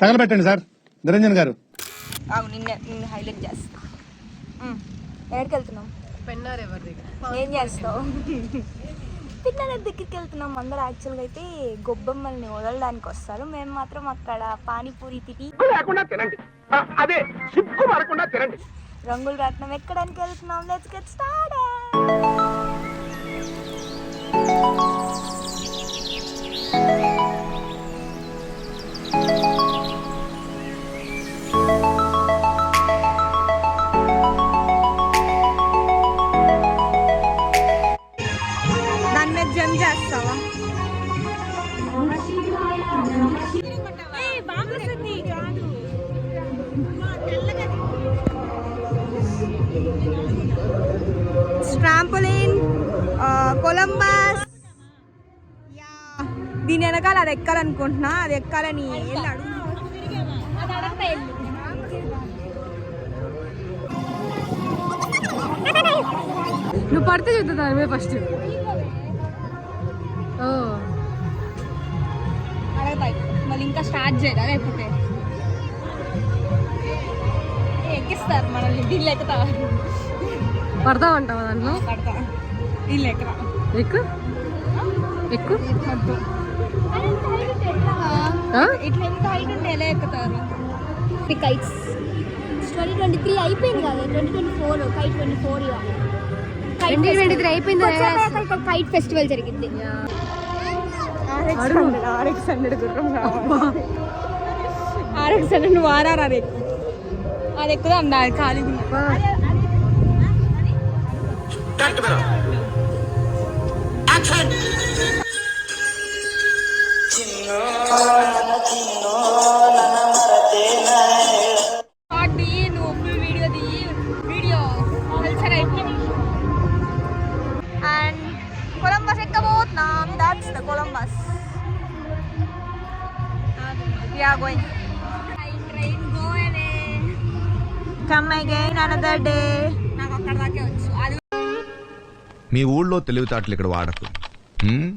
తగలబెట్టండి sir. Niranjan గారు. అవు నిన్న నిన్ను హైలైట్ చేస్తా. ఎక్కడికి వెళ్తున్నాం పెన్నారు ఎవరి దగ్గర? ఏం చేస్తావు? పిల్లల దగ్గరికి వెళ్తున్నాం అందరూ యాక్చువల్గా అయితే గొబ్బమ్మల్ని వదలడానికి వస్తారు. మేము మాత్రం అక్కడ పానీపూరి తిని లేకుండా తినండి. అదే సిగ్గు తినండి. రంగులు రాట్నం ఎక్కడానికి వెళ్తున్నాం let's get start trampoline Columbus దీని వెనకాల అది ఎక్కాలనుకుంటున్నా. అది ఎక్కాలని వెళ్ళి అడుగు నువ్వు పడితే చూద్దాం దాని మీద ఫస్ట్ ఓ. అడగతాయి మళ్ళీ ఇంకా స్టార్ట్ చేయరా లేకపోతే ఎక్కిస్తారు మనల్ని దీన్ని ఎక్కుతా పడతావంటావా దాంట్లో? పడతా. దీన్ని ఎక్కరా ఎక్కు? ఎక్కు? ఇట్లా ఎంత హైట్ ఉంటే ఎలా ఎక్కుతారు? కైట్స్ ట్వంటీ ట్వంటీ త్రీ అయిపోయింది కదా twenty twenty four kite twenty four twenty twenty three అయిపోయింది కైట్ ఫెస్టివల్ జరిగింది. ఆర్ఎక్స్ హండ్రెడ్ ఆర్ఎక్స్ హండ్రెడ్ గుర్రం కావాలి. ఆర్ఎక్స్ హండ్రెడ్ నువ్వు ఆర్ఆర్ అది ఎక్కువ అది ఎక్కువ అందా ఖాళీ షార్ట్ దియ్యి నువ్వు ఫుల్ వీడియో దియ్యి వీడియో కల్చర్ అయిపోయింది and Columbus ఎక్కబోతున్నాం that's the Columbus we are going మీ ఊళ్ళో తెలివితేటలు ఇక్కడ వాడకు. హ్మ్?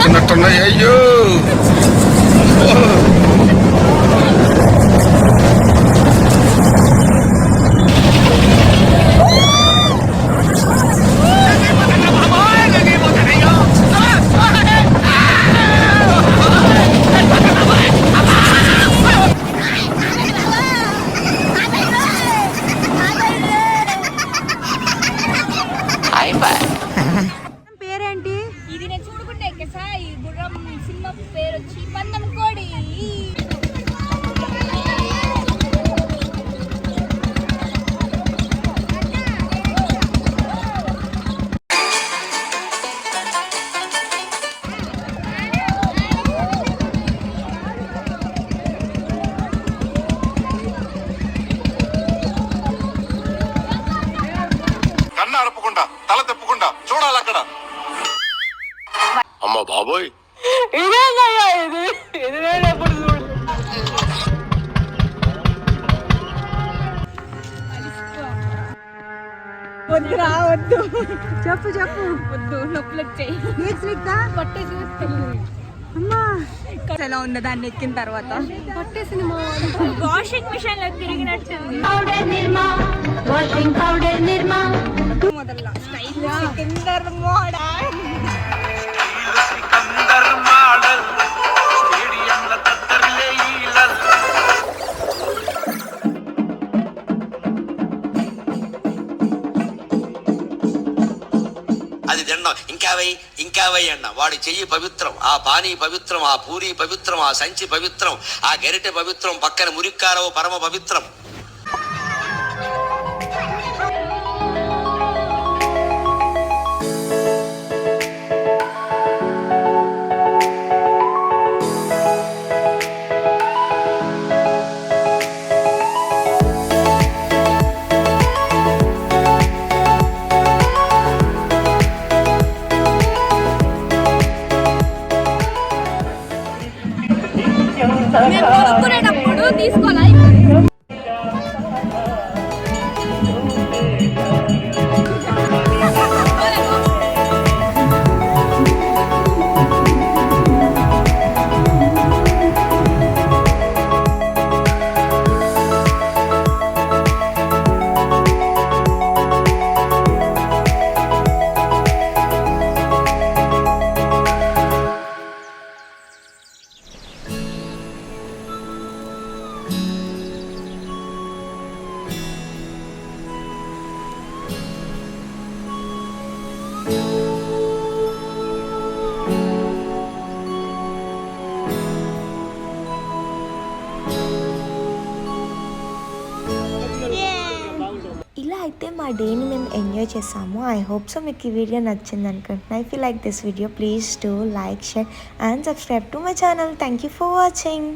Ano to na yayo? Oh. వద్దు రా వద్దు చెప్పు చెప్పు. వద్దు నొప్పులు వచ్చాయి. నీకు స్నిగ్ధ పట్టేసి అమ్మా. ఎలా ఉందో దాన్ని ఎక్కిన తర్వాత. పట్టేసింది మా వాషింగ్ మిషన్లో తిరిగినట్టుంది మొదల స్టైల్ సికిందర్ అన్న వాడి చెయ్యి పవిత్రం ఆ పానీ పవిత్రం ఆ పూరి పవిత్రం ఆ సంచి పవిత్రం ఆ గరిటె పవిత్రం పక్కన మురిక్కారవు పరమ పవిత్రం. అయితే మా డేని మేము ఎంజాయ్ చేసాము. ఐ హోప్ సో మీకు ఈ వీడియో నచ్చింది అనుకుంటున్నా. If you like this video please to like share and subscribe to my channel thank you for watching